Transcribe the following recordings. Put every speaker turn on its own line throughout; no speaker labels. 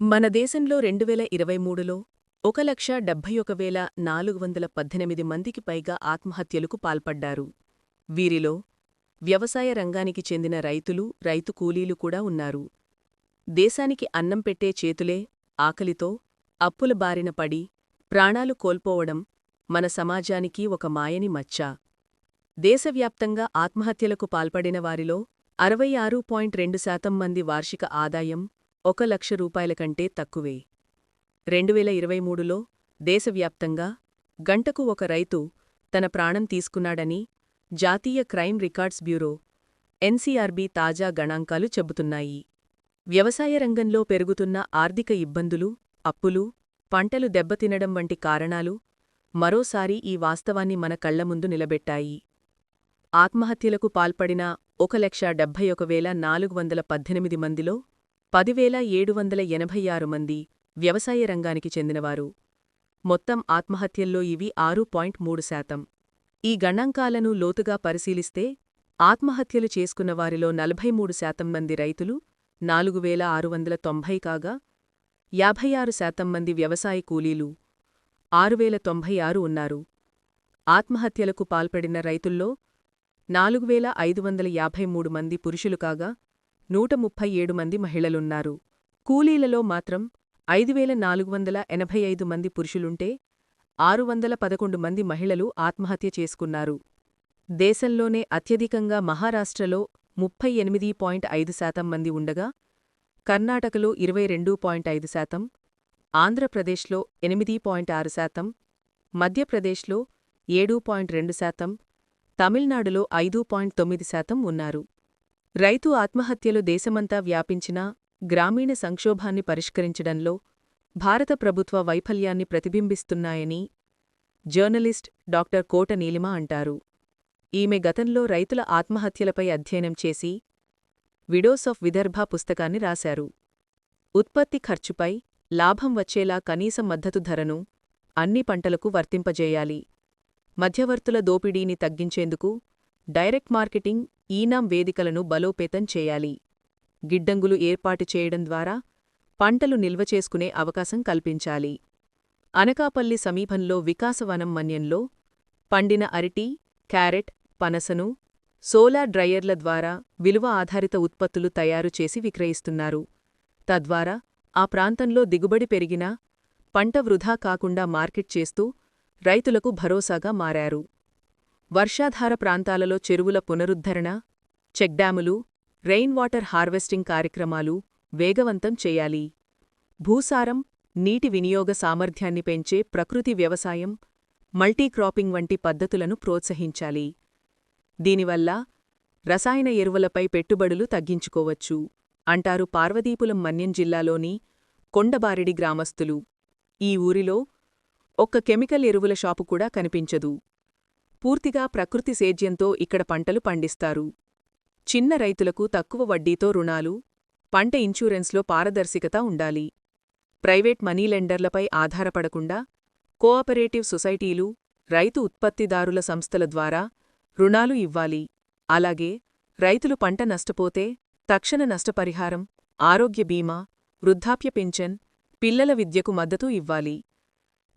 మన దేశంలో రెండువేల ఇరవై మూడులో ఒక లక్ష డెబ్బై ఒక వేల నాలుగు వందల పద్దెనిమిది మందికి పైగా ఆత్మహత్యలకు పాల్పడ్డారు. వీరిలో వ్యవసాయ రంగానికి చెందిన రైతులు రైతు కూలీలు కూడా ఉన్నారు. దేశానికి అన్నం పెట్టే చేతులే ఆకలితో అప్పుల బారిన పడి ప్రాణాలు కోల్పోవడం మన సమాజానికి ఒక మాయని మచ్చ. దేశవ్యాప్తంగా ఆత్మహత్యలకు పాల్పడిన వారిలో అరవై ఆరు పాయింట్ రెండు శాతం మంది వార్షిక ఆదాయం ఒక లక్ష రూపాయల కంటే తక్కువే. రెండువేల ఇరవై మూడులో దేశవ్యాప్తంగా గంటకు ఒక రైతు తన ప్రాణం తీసుకున్నాడని జాతీయ క్రైమ్ రికార్డ్స్ బ్యూరో ఎన్సీఆర్బీ తాజా గణాంకాలు చెబుతున్నాయి. వ్యవసాయ రంగంలో పెరుగుతున్న ఆర్థిక ఇబ్బందులు అప్పులు పంటలు దెబ్బతినడం వంటి కారణాలు మరోసారి ఈ వాస్తవాన్ని మన కళ్ళ ముందు నిలబెట్టాయి. ఆత్మహత్యలకు పాల్పడిన ఒక లక్ష డెబ్భై ఒక వేల నాలుగు వందల పద్దెనిమిది మందిలో పదివేల ఏడు వందల ఎనభై ఆరు మంది వ్యవసాయ రంగానికి చెందినవారు. మొత్తం ఆత్మహత్యల్లో ఇవి ఆరు పాయింట్ మూడు శాతం. ఈ గణాంకాలను లోతుగా పరిశీలిస్తే ఆత్మహత్యలు చేసుకున్న వారిలో నలభై మూడు శాతం మంది రైతులు నాలుగు వేల ఆరు వందల తొంభై కాగా యాభై ఆరు శాతం మంది వ్యవసాయ కూలీలు ఆరు వేల తొంభై ఆరు ఉన్నారు. ఆత్మహత్యలకు పాల్పడిన రైతుల్లో నాలుగు వేల ఐదు వందల యాభై మూడు మంది పురుషులు కాగా నూట ముప్పై ఏడు మంది మహిళలున్నారు. కూలీలలో మాత్రం ఐదు వేల నాలుగు వందల ఎనభై ఐదు మంది పురుషులుంటే ఆరు వందల పదకొండు మంది మహిళలు ఆత్మహత్య చేసుకున్నారు. దేశంలోనే అత్యధికంగా మహారాష్ట్రలో ముప్పై ఎనిమిది పాయింట్ ఐదు శాతం మంది ఉండగా కర్ణాటకలో ఇరవై రెండు పాయింట్ ఐదు శాతం ఆంధ్రప్రదేశ్లో ఎనిమిది పాయింట్ ఆరు శాతం మధ్యప్రదేశ్లో ఏడు పాయింట్ రెండు శాతం తమిళనాడులో ఐదు పాయింట్ తొమ్మిది శాతం ఉన్నారు. రైతు ఆత్మహత్యలు దేశమంతా వ్యాపించినా గ్రామీణ సంక్షోభాన్ని పరిష్కరించడంలో భారత ప్రభుత్వ వైఫల్యాన్ని ప్రతిబింబిస్తున్నాయని జర్నలిస్ట్ డాక్టర్ కోట నీలిమ అంటారు. ఈమె గతంలో రైతుల ఆత్మహత్యలపై అధ్యయనం చేసి విడోస్ ఆఫ్ విదర్భ పుస్తకాన్ని రాశారు. ఉత్పత్తి ఖర్చుపై లాభం వచ్చేలా కనీస మద్దతు ధరను అన్ని పంటలకు వర్తింపజేయాలి. మధ్యవర్తుల దోపిడీని తగ్గించేందుకు డైరెక్ట్ మార్కెటింగ్ ఈనాం వేదికలను బలోపేతం చేయాలి. గిడ్డంగులు ఏర్పాటు చేయడం ద్వారా పంటలు నిల్వ చేసుకునే అవకాశం కల్పించాలి. అనకాపల్లి సమీపంలో వికాసవనం మన్యంలో పండిన అరిటి క్యారెట్ పనసను సోలార్ డ్రయర్ల ద్వారా విలువ ఆధారిత ఉత్పత్తులు తయారు చేసి విక్రయిస్తున్నారు. తద్వారా ఆ ప్రాంతంలో దిగుబడి పెరిగినా పంట వృధా కాకుండా మార్కెట్ చేస్తూ రైతులకు భరోసాగా మారారు. వర్షాధార ప్రాంతాలలో చెరువుల పునరుద్ధరణ చెక్డ్యాములు రెయిన్ వాటర్ హార్వెస్టింగ్ కార్యక్రమాలు వేగవంతం చేయాలి. భూసారం నీటి వినియోగ సామర్థ్యాన్ని పెంచే ప్రకృతి వ్యవసాయం మల్టీక్రాపింగ్ వంటి పద్ధతులను ప్రోత్సహించాలి. దీనివల్ల రసాయన ఎరువులపై పెట్టుబడులు తగ్గించుకోవచ్చు అంటారు పార్వదీపులం మన్యం జిల్లాలోని కొండబారిడి గ్రామస్తులు. ఈ ఊరిలో ఒక్క కెమికల్ ఎరువుల షాపు కూడా కనిపించదు. పూర్తిగా ప్రకృతి సేద్యంతో ఇక్కడ పంటలు పండిస్తారు. చిన్న రైతులకు తక్కువ వడ్డీతో రుణాలు పంట ఇన్సూరెన్స్లో పారదర్శకత ఉండాలి. ప్రైవేట్ మనీలెండర్లపై ఆధారపడకుండా కోఆపరేటివ్ సొసైటీలు రైతు ఉత్పత్తిదారుల సంస్థల ద్వారా రుణాలు ఇవ్వాలి. అలాగే రైతులు పంట నష్టపోతే తక్షణ నష్టపరిహారం ఆరోగ్య బీమా వృద్ధాప్య పింఛన్ పిల్లల విద్యకు మద్దతు ఇవ్వాలి.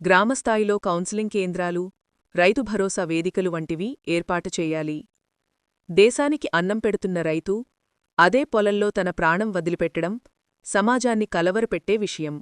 గ్రామస్థాయిలో కౌన్సిలింగ్ కేంద్రాలు రైతు భరోసా వేదికలు వంటివి ఏర్పాటు చేయాలి. దేశానికి అన్నం పెడుతున్న రైతు అదే పొలంలో తన ప్రాణం వదిలిపెట్టడం సమాజాన్ని కలవరపెట్టే విషయం.